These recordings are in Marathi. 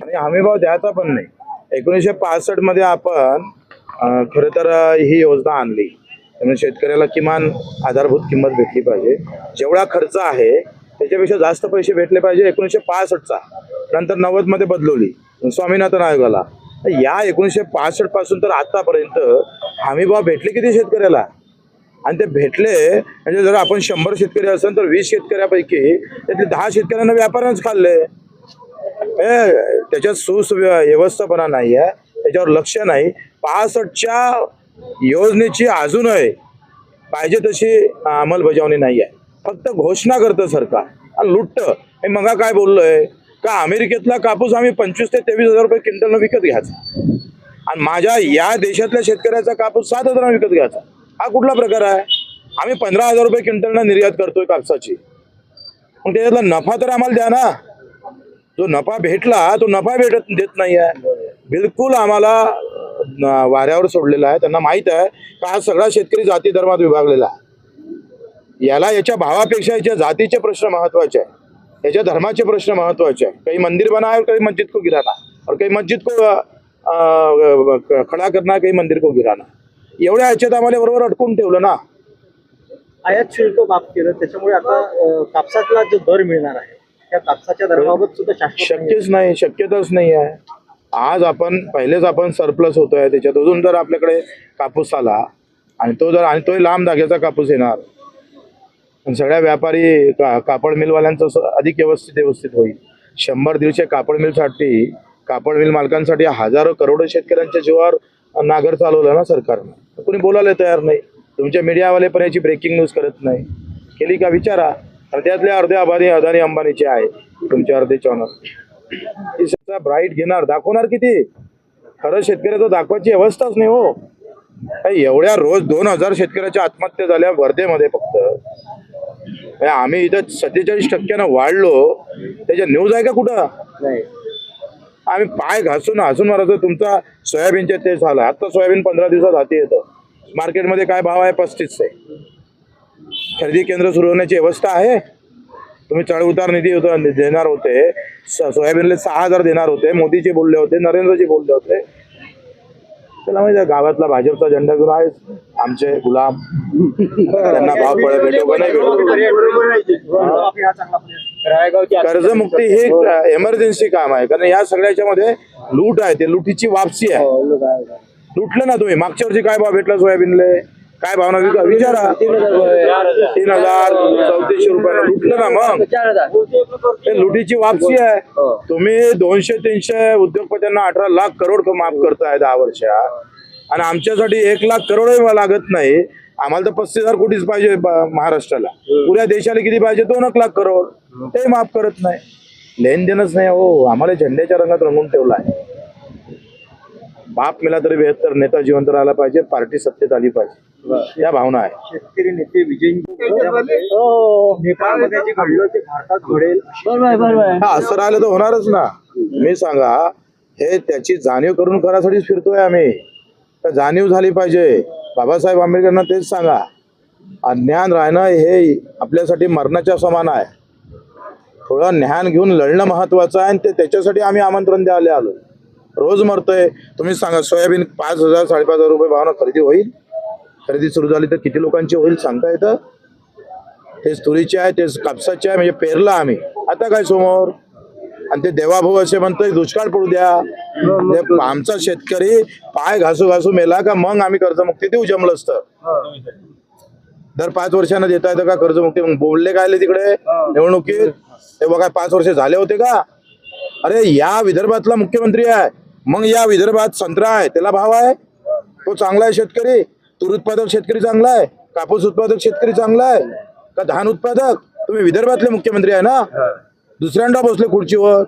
आणि हमीभाव द्यायचा पण नाही. एकोणीसशे पासष्टमध्ये आपण खर खरं तर ही योजना आणली. त्यामुळे शेतकऱ्याला किमान आधारभूत किंमत भेटली पाहिजे. जेवढा खर्च आहे त्याच्यापेक्षा जास्त पैसे भेटले पाहिजे एकोणीसशे पासष्टचा नंतर नव्वदमध्ये बदलवली. स्वामीनाथन आयोगाला. या एकोणीसशे पासष्टपासून तर आतापर्यंत हमीभाव भेटले किती शेतकऱ्याला? आणि ते भेटले म्हणजे जर आपण शंभर शेतकरी असेल तर वीस शेतकऱ्यापैकी त्यातले दहा शेतकऱ्यांना व्यापाऱ्यांच खाल्ले. हे त्याच्यात व्यवस्थापना नाही आहे त्याच्यावर लक्ष नाही. पासष्टच्या योजनेची अजूनही पाहिजे तशी अंमलबजावणी नाही आहे. फक्त घोषणा करतं सरकार. आणि लुटतं. हे मगा काय बोललोय? का अमेरिकेतला कापूस आम्ही पंचवीस ते तेवीस हजार रुपये क्विंटलनं विकत घ्यायचा. आणि माझ्या या देशातल्या शेतकऱ्याचा कापूस सात हजारांना विकत घ्यायचा. हा कुठला प्रकार आहे? आम्ही पंधरा हजार रुपये क्विंटलनं निर्यात करतोय कापसाची. मग त्याच्यातला नफा तर आम्हाला द्या ना. जो नफा भेटला तो नफा भेटत देत नाही आहे बिलकुल आम्हाला वाऱ्यावर सोडलेला आहे. त्यांना माहीत आहे का हा सगळा शेतकरी जाती धर्मात विभागलेला आहे. याला याच्या भावापेक्षा याच्या जातीचे प्रश्न महत्त्वाचे आहे याच्या धर्माचे प्रश्न महत्त्वाचे आहे काही मंदिर बना काही मस्जिद को गिराना. और काही मस्जिद को खडा करणार काही मंदिर को गिराना. एवढ्या ह्याच्यात आम्हाला बरोबर अडकून ठेवलं ना. आयात शुल्क माफ केलं. त्याच्यामुळे आता कापसातला जो दर मिळणार आहे त्या कापसाच्या सुद्धा शाश्वत शक्यच नाही शक्यताच नाही आहे आज आपण पहिलेच आपण सरप्लस होतोय त्याच्यात. अजून जर आपल्याकडे कापूस आला आणि तो जर आणि तोही लांब धाग्याचा कापूस येणार आणि सगळ्या व्यापारी का कापड मिलवाल्यांचं अधिक व्यवस्थित व्यवस्थित होईल. शंभर दीडशे कापड मिलसाठी कापड मिल मालकांसाठी हजारो करोडो शेतकऱ्यांच्या जीवावर नागर चालवलं ना सरकारनं. कोणी बोलायला तयार नाही. तुमच्या मीडियावाले पण याची ब्रेकिंग न्यूज करत नाही. केली का? विचारा. आणि त्यातले अर्धे अबानी अदानी अंबानीचे आहे तुमचे अर्धे चॉनल ब्राईट घेणार दाखवणार किती? खरं शेतकऱ्याचं दाखवायची अवस्थाच नाही हो. एवढ्या रोज दोन हजार शेतकऱ्याच्या आत्महत्या झाल्या वर्धेमध्ये फक्त. आम्ही इथं सत्तेचाळीस टक्क्यानं वाढलो. त्याच्या न्यूज आहे का कुठं? नाही. आम्ही पाय घासून हसून मारायचं तुमचा सोयाबीनचे ते झालं. आता सोयाबीन पंधरा दिवसात हाती येतं. मार्केटमध्ये काय भाव आहे? पस्तीस आहे खरेदी केंद्र सुरू होण्याची व्यवस्था आहे. तुम्ही चढ उतार निधी होता देणार होते. सोयाबीनला सहा हजार देणार होते. मोदीचे बोलले होते नरेंद्रजी बोलले होते. त्याला माहिती गावातला भाजपचा झेंडा घेऊन आहे आमचे गुलाम. त्यांना भाव पडे भेटो का नाही भेटो हा. कर्जमुक्ती हे एमर्जन्सी काम आहे. कारण या सगळ्याच्या मध्ये लूट आहे ते लुटीची वापसी आहे. लुटलं ना तुम्ही मागच्या वर्षी काय भाव भेटला सोयाबीनले? काय भावना विका विचारा तीन हजार चौतीसशे रुपयाला लुटलं ना मग? ते लुटीची वापसी आहे. तुम्ही दोनशे तीनशे उद्योगपत्यांना अठरा लाख करोड माफ करताय दहा वर्षात. आणि आमच्यासाठी एक लाख करोड लागत नाही. आम्हाला तर पस्तीस हजार कोटीच पाहिजे महाराष्ट्राला. पुऱ्या देशाला किती पाहिजे? दोन एक लाख करोड. ते माफ करत नाही. लेन देणच नाही हो. आम्हाला झेंड्याच्या रंगात रंगून ठेवला आहे बाप मिला तरी बेहत्तर. नेता जिवंत राहिला पाहिजे. पार्टी सत्तेत आली पाहिजे. या भावना आहे. शेतकरी नेते विजय नेपाळमध्ये जे घडलं ते भारतात घडेल हा असं राहिलं तर होणारच ना. मी सांगा हे त्याची जाणीव करून करासाठीच फिरतोय आम्ही. तर जाणीव झाली पाहिजे. बाबासाहेब आंबेडकरांना तेच सांगा. अज्ञान राहणं हे आपल्यासाठी मरणाच्या समान आहे. थोडं ज्ञान घेऊन लढणं महत्वाचं आहे आणि ते त्याच्यासाठी आम्ही आमंत्रण द्यायला आलो. रोज मरतोय. तुम्ही सांगा सोयाबीन पाच हजार साडेपाच हजार रुपये भावना खरेदी होईल? खरेदी सुरू झाली तर किती लोकांची होईल सांगता येतं? तेच तुरीचे आहे तेच कापसाचे आहे म्हणजे पेरला आम्ही. आता काय समोर आणि ते देवाभाऊ असे म्हणतोय दुष्काळ पडू द्या. आमचा शेतकरी पाय घासू घासू मेला का मग आम्ही कर्जमुक्ती देऊ जमलंच तर दर पाच वर्षांना देता येतं का कर्जमुक्ती? मग बोलले काय तिकडे? निवडणुकीत? ते बघा पाच वर्ष झाले होते का? अरे या विदर्भातला मुख्यमंत्री आहे. मग या विदर्भात संत्रा आहे त्याला भाव आहे? तो चांगला आहे शेतकरी. तूर उत्पादक शेतकरी चांगला आहे कापूस उत्पादक शेतकरी चांगला आहे का धान उत्पादक? तुम्ही विदर्भातले मुख्यमंत्री आहे ना? दुसऱ्यांदा बसले खुर्चीवर.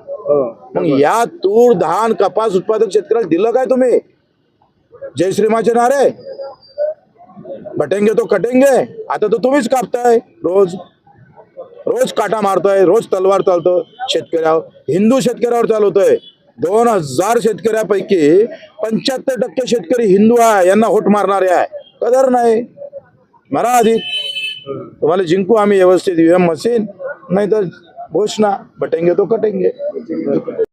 मग या तूर धान कपास उत्पादक शेतकऱ्याला दिलं काय तुम्ही? जय श्रीमाचे नारे. बटेंगे तो कटेंगे. आता तर तुम्हीच कापताय रोज. रोज काटा मारतोय रोज तलवार चालतो शेतकऱ्यावर. हिंदू शेतकऱ्यावर चालवतोय. दोन हजार शेतकऱ्यापैकी पंच्याहत्तर टक्के शेतकरी हिंदू आहे यांना होट मारणारे आहे. कदर नाही. मरा आधी तुम्हाला जिंकू आम्ही व्यवस्थित ईव्हीएम मशीन नाही तर घोषणा बटेंगे तो कटेंगे.